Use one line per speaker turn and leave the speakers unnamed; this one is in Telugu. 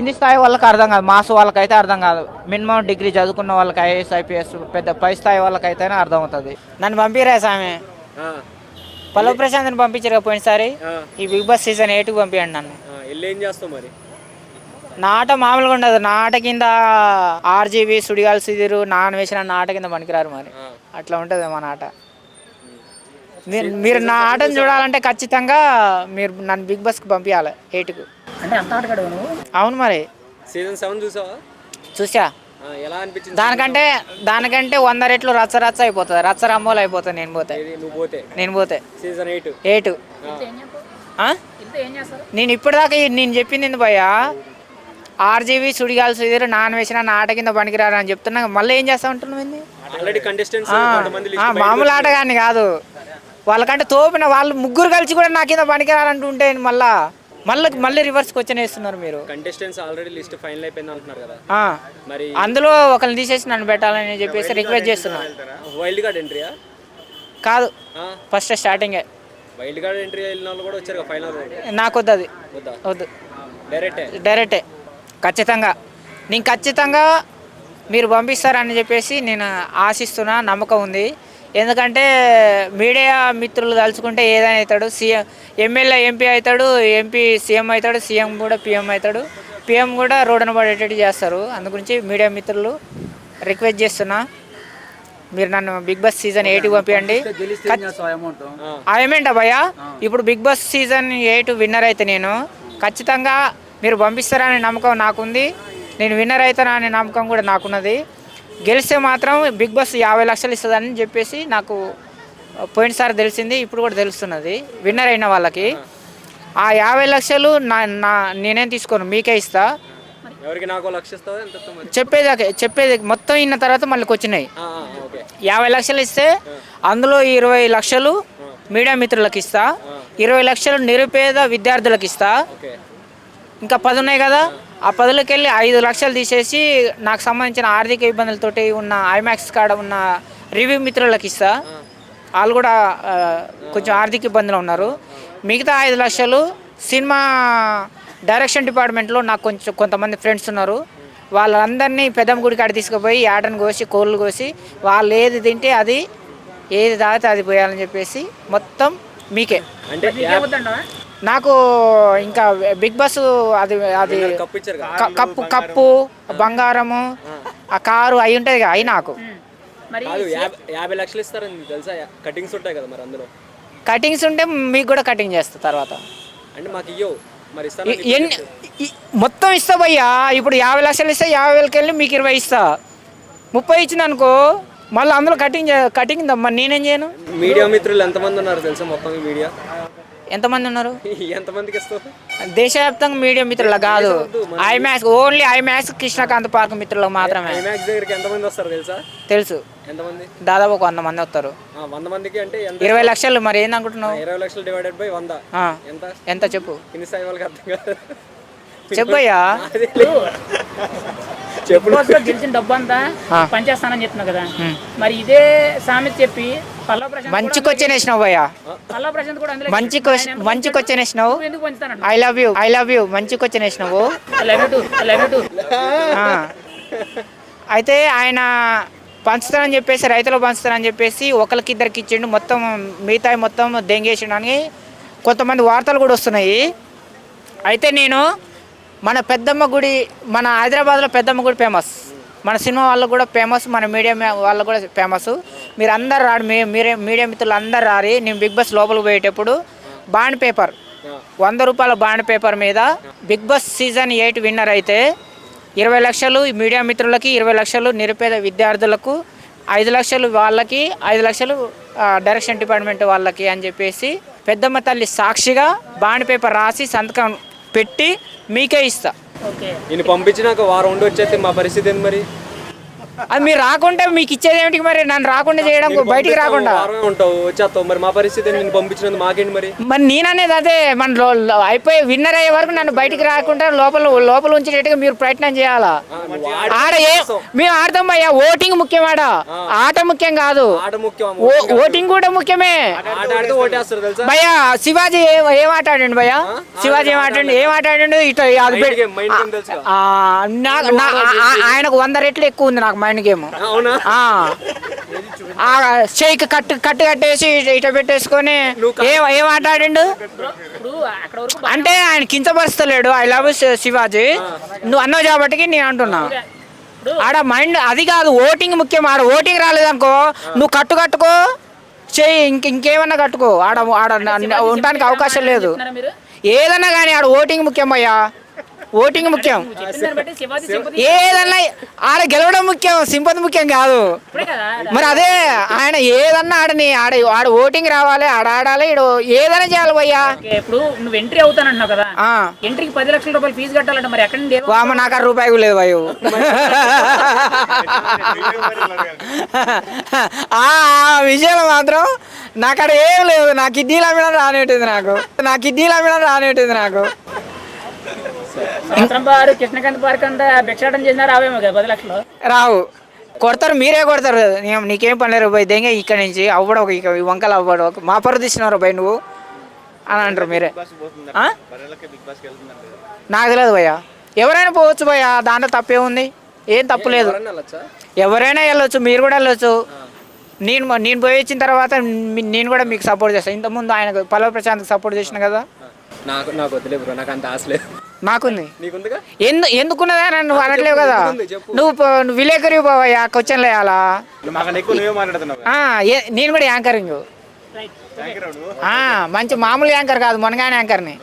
కింది స్థాయి వాళ్ళకి అర్థం కాదు. మాస్ వాళ్ళకైతే అర్థం కాదు. మినిమం డిగ్రీ చదువుకున్న వాళ్ళకి ఐఏఎస్ ఐపీఎస్ పెద్ద పై స్థాయి వాళ్ళకైతేనే అర్థం అవుతుంది నన్ను పంపిరా సామె? పల్లవ ప్రశాంత్ని పంపించారు పోయినసారి? ఈ బిగ్ బాస్ సీజన్ ఎయిట్కి పంపించండి నన్ను.
వెళ్ళి ఏం చేస్తావు మరి?
నా ఆట మామూలుగా ఉండదు. నా ఆట కింద ఆర్జీబీ సుడిగాల్ సిదిరు నాన్ వేసిన నా ఆట కింద పనికిరారు మరి. అట్లా ఉంటుంది మన ఆట మీరు మీరు నా ఆటను చూడాలంటే ఖచ్చితంగా మీరు నన్ను బిగ్ బాస్కి పంపించాలి ఎయిట్కు
అంటే అంత ఆటగాడు నువ్వు?
అవును మరి.
సీజన్ సెవెన్ చూసావా?
చూసా.
ఆ, ఎలా అనిపించింది
దానికంటే దానికంటే వంద రెట్లు రచ్చ రచ్చ అయిపోతుంది. రచ్చ రమ్మోలు అయిపోతుంది నేను పోతే.
ఇది నువ్వు పోతే?
నేను పోతే.
Season eight.
ఎయిట్. నేను ఇప్పటిదాకా నేను చెప్పింది భయ్యా? ఆర్జీబీ సుడిగాల్ సుధీర్ నాన్ వేసిన నా ఆట కింద పనికిరారు అని చెప్తున్నా. మళ్ళీ ఏం చేస్తా ఉంటున్నావు ఆ, మామూలు ఆటగాన్ని కాదు. వాళ్ళకంటే తోపిన వాళ్ళు ముగ్గురు కలిసి కూడా నా కింద పనికిరారంటుంటే మళ్ళా. మళ్ళీ మళ్ళీ రివర్స్కి వచ్చి వేస్తున్నారు మీరు.
కంటెస్టెంట్స్ ఆల్రెడీ లిస్ట్ ఫైనల్ అయిపోయింది అంటున్నారు కదా.
ఆ.
మరి
అందులో ఒకరిని తీసేసి నన్ను పెట్టాలని చెప్పేసి రిక్వెస్ట్ చేస్తున్నా
వైల్డ్ కార్డ్ ఎంట్రీయా
కాదు. ఫస్ట్ స్టార్టింగే
వైల్డ్ కార్డ్ ఎంట్రీ వెళ్ళిన వాళ్ళు కూడా వచ్చారు ఫైనల్
నాకు వద్దు అది.
వద్దా?
వద్దు.
డైరెక్టే
డైరెక్టే ఖచ్చితంగా. నేను ఖచ్చితంగా మీరు పంపిస్తారని చెప్పేసి నేను ఆశిస్తున్నా నమ్మకం ఉంది. ఎందుకంటే మీడియా మిత్రులు తలుచుకుంటే ఏదైనా అవుతాడు. సీఎం ఎమ్మెల్యే ఎంపీ అవుతాడు ఎంపీ సీఎం అవుతాడు సీఎం కూడా పిఎం అవుతాడు. పిఎం కూడా రోడ్డున పడేటట్టు చేస్తారు. అందు గురించి మీడియా మిత్రులు రిక్వెస్ట్ చేస్తున్నా మీరు నన్ను బిగ్ బాస్ సీజన్ ఎయిట్కి పంపించండి ఆ ఏమేంటా భయ్య? ఇప్పుడు Bigg Boss season eight winner అయితే నేను ఖచ్చితంగా మీరు పంపిస్తారనే నమ్మకం నాకుంది. నేను విన్నర్ అవుతానా అనే నమ్మకం కూడా నాకున్నది. గెలిస్తే మాత్రం బిగ్ బాస్ యాభై లక్షలు ఇస్తుందని చెప్పేసి నాకు పోయినసారి తెలిసింది ఇప్పుడు కూడా తెలుస్తున్నది. విన్నర్ అయిన వాళ్ళకి. ఆ యాభై లక్షలు నా నా నేనేం తీసుకోను మీకే ఇస్తా. చెప్పేదాకే చెప్పేది మొత్తం ఇన్న తర్వాత మళ్ళీ వచ్చినాయి యాభై లక్షలు ఇస్తే అందులో ఇరవై లక్షలు మీడియా మిత్రులకు ఇస్తా. ఇరవై లక్షలు నిరుపేద విద్యార్థులకు ఇస్తా. ఇంకా పది ఉన్నాయి కదా. ఆ పదులకి వెళ్ళి ఐదు లక్షలు తీసేసి నాకు సంబంధించిన ఆర్థిక ఇబ్బందులతోటి ఉన్న ఐమాక్స్ కాడ ఉన్న రివ్యూ మిత్రులకు ఇస్తా. వాళ్ళు కూడా కొంచెం ఆర్థిక ఇబ్బందులు ఉన్నారు. మిగతా ఐదు లక్షలు సినిమా డైరెక్షన్ డిపార్ట్మెంట్లో నాకు కొంచెం కొంతమంది ఫ్రెండ్స్ ఉన్నారు. వాళ్ళందరినీ పెద్దమ్మ గుడి కాడ తీసుకుపోయి ఆటను కోసి కోళ్ళు కోసి వాళ్ళు ఏది తింటే అది ఏది తాగితే అది పోయాలని చెప్పేసి మొత్తం మీకే.
అంటే
నాకు ఇంకా బిగ్ బాస్ అది అది
కప్పు
కప్పు కప్పు బంగారము ఆ. కారు అయి ఉంటుంది కదా అవి నాకు.
యాభై లక్షలు ఇస్తారని తెలుసా? కటింగ్స్ ఉంటాయి కదా మరి అందులో.
కటింగ్స్ ఉంటే మీకు కూడా కటింగ్ చేస్తా తర్వాత.
అంటే మాకు ఇయ్యవు. మరి
ఎన్ని మొత్తం ఇస్తా భయ్యా. ఇప్పుడు యాభై లక్షలు ఇస్తే యాభై వేలకి వెళ్ళి మీకు ఇరవై ఇస్తా. ముప్పై ఇచ్చిన అనుకో మళ్ళీ అందులో కటింగ్ కటింగ్ దమ్మా నేనేం చేయను?
మీడియా మిత్రులు ఎంతమంది ఉన్నారు తెలుసా మొత్తం మీడియా?
ఎంతమంది ఉన్నారు?
ఎంతమందికి ఇస్తావు?
దేశవ్యాప్తంగా మీడియా మిత్రుల కాదు. IMAX only IMAX Krishnakant park మిత్రులకు మాత్రమే.
ఐమాక్స్ దగ్గరికి ఎంతమంది వస్తారు తెలుసా?
తెలుసు.
ఎంతమంది?
దాదాపు ఒక వంద మంది వస్తారు.
ఆ, వంద మందికి అంటే
ఇరవై లక్షలు మరి ఏందనుకుంటున్నావు
ఇరవై లక్షలు డివైడెడ్ బై వంద.
ఆ,
ఎంత?
ఎంత చెప్పు.
కింది స్థాయి వాళ్ళకి అర్థం కాదు.
చెప్పయ్యా.
గెలిచిన డబ్బు అంతా. పనిచేస్తానని చెప్తున్నావు కదా. మరి ఇదే సామెత చెప్పి
మంచి క్వశ్చన్ వేసినావు భయ్యా. మంచి క్వశ్చన్ మంచి క్వశ్చన్ వేసినావు I love you I love you మంచి క్వశ్చన్ వేసినావు. అయితే ఆయన పంచుతానని చెప్పేసి రైతులు పంచుతానని చెప్పేసి ఒకరికి ఇద్దరికి ఇచ్చిండు. మొత్తం మిగతా మొత్తం దెంగేసిండు అని కొంతమంది వార్తలు కూడా వస్తున్నాయి. అయితే నేను మన పెద్దమ్మ గుడి మన హైదరాబాద్లో పెద్దమ్మ గుడి ఫేమస్ మన సినిమా వాళ్ళకు కూడా ఫేమస్ మన మీడియా వాళ్ళకు కూడా ఫేమస్ మీరు అందరు రాడు మీ మీరే మీడియా మిత్రులు అందరు రారి నేను బిగ్ బాస్ లోపలికి పోయేటప్పుడు బాండ్ పేపర్ వంద రూపాయల బాండ్ పేపర్ మీద Bigg Boss season eight winner అయితే ఇరవై లక్షలు మీడియా మిత్రులకి ఇరవై లక్షలు నిరుపేద విద్యార్థులకు ఐదు లక్షలు వాళ్ళకి ఐదు లక్షలు డైరెక్షన్ డిపార్ట్మెంట్ వాళ్ళకి అని చెప్పేసి పెద్దమ్మ తల్లి సాక్షిగా బాండ్ పేపర్ రాసి సంతకం పెట్టి మీకే ఇస్తా.
ఓకే
నేను పంపించినాక వారం ఉండి వచ్చేస్తే మా పరిస్థితి ఏంది మరి?
అది మీరు రాకుంటే మీకు ఇచ్చేది ఏమిటి మరి? నన్ను రాకుండా చేయడం బయటికి రాకుండా.
ఉంటావు వచ్చేస్తావు. మరి మా పరిస్థితి నేను మాకేంటి మరి?
మరి నేననేది అదే మన అయిపోయి విన్నర్ అయ్యే వరకు నన్ను బయటికి రాకుండా లోపల లోపల ఉంచేటట్టుగా మీరు ప్రయత్నం చేయాలా?
ఆడ-
ఏ మేము ఆడతాం అయ్యా ఓటింగ్ ముఖ్యం ఆడ. ఆట ముఖ్యం కాదు. ఓటింగ్ కూడా ముఖ్యమే. భయ్యా శివాజీ ఏ- ఆట ఆడండి భయ్యా? శివాజీ ఏం ఆటండి ఏం ఆట ఆడండి? ఇటు ఆయనకు వంద రెట్లు ఎక్కువ ఉంది నాకు మైండ్ గేమ్
అవునా?
ఆ. ఆ షేక్ కట్టు కట్టు కట్టేసి ఇట- పెట్టేసుకొని ఏం ఏం ఆట ఆడిండు?
ఇప్పుడు అక్కడ వరకు
అంటే ఆయన కించపరుస్తలేడు ఐ లవ్ శివాజీ. నువ్వు అన్నావు కాబట్టికి నేను అంటున్నా.
ఇప్పుడు
ఆడ మైండ్ అది కాదు ఓటింగ్ ముఖ్యం. ఆడ ఓటింగ్ రాలేదనుకో నువ్వు కట్టు కట్టుకో చెయ్యి ఇంక ఇంకేమన్నా కట్టుకో. ఆడ ఆడ ఉండడానికి అవకాశం లేదు. ఏదన్నా కానీ ఆడ ఓటింగ్ ముఖ్యం అయ్యా. ఓటింగ్ ముఖ్యం. ఏదన్నా ఆడ గెలవడం ముఖ్యం సింపతి ముఖ్యం కాదు. మరి అదే ఆయన ఏదన్నా ఆడని ఆడ ఆడ ఓటింగ్ రావాలి ఆడ ఆడాలి ఈడ ఏదైనా చేయాలి
ఓకే, ఇప్పుడు నువ్వు ఎంట్రీ అవుతానంటున్నావు కదా.
ఆ.
ఎంట్రీకి పది లక్షల రూపాయలు ఫీజు కట్టాలంటే మరి ఎక్కడ
వామ నాకు ఆ రూపాయి కూడా లేదు భయ్యు. ఆ మాత్రం నాకు అక్కడ ఏం లేదు. నా కిడ్నీలు అమ్మినా రానేటింది నాకు. నా కిడ్నీలు అమ్మినా రానేటింది నాకు.
సంవత్సరం పారు కృష్ణకాంత్ పార్క్ అంతా భిక్షాటం చేసినా రావేమో కదా పది లక్షలు.
రావు కొడతారు మీరే కొడతారు నీకేం పని లేదు పోయి దెంగ ఇక్కడ నుంచి అవ్వడం ఒక ఇక వంకలు అవ్వడం ఒక మా పరు తీసినారు పోయి నువ్వు అని అంటారు మీరే? నాకు తెలియదు భయ్యా ఎవరైనా పోవచ్చు భయ్యా దాంట్లో తప్పే ఉంది ఏం తప్పు లేదు? ఎవరైనా వెళ్ళొచ్చు? మీరు కూడా వెళ్ళొచ్చు. నేను నేను పోయి వచ్చిన తర్వాత నేను కూడా మీకు సపోర్ట్ చేస్తాను ఇంతకుముందు ఆయనకు పల్లవ ప్రశాంత్కి సపోర్ట్ చేసిన కదా.
నాకు నాకు వదిలే బ్రో నాకు అంత ఆశ లేదు. నీకుందిగా?
ఎందు ఎందుకున్నదా నువ్వు అనట్లేవు కదా. నువ్వు పో- నువ్వు విలేకరి పోవయ్యా క్వశ్చన్లు వేయాలా? నేను కూడా యాంకరింగ్. మంచి మామూలు యాంకర్ కాదు మునగానే యాంకర్ని.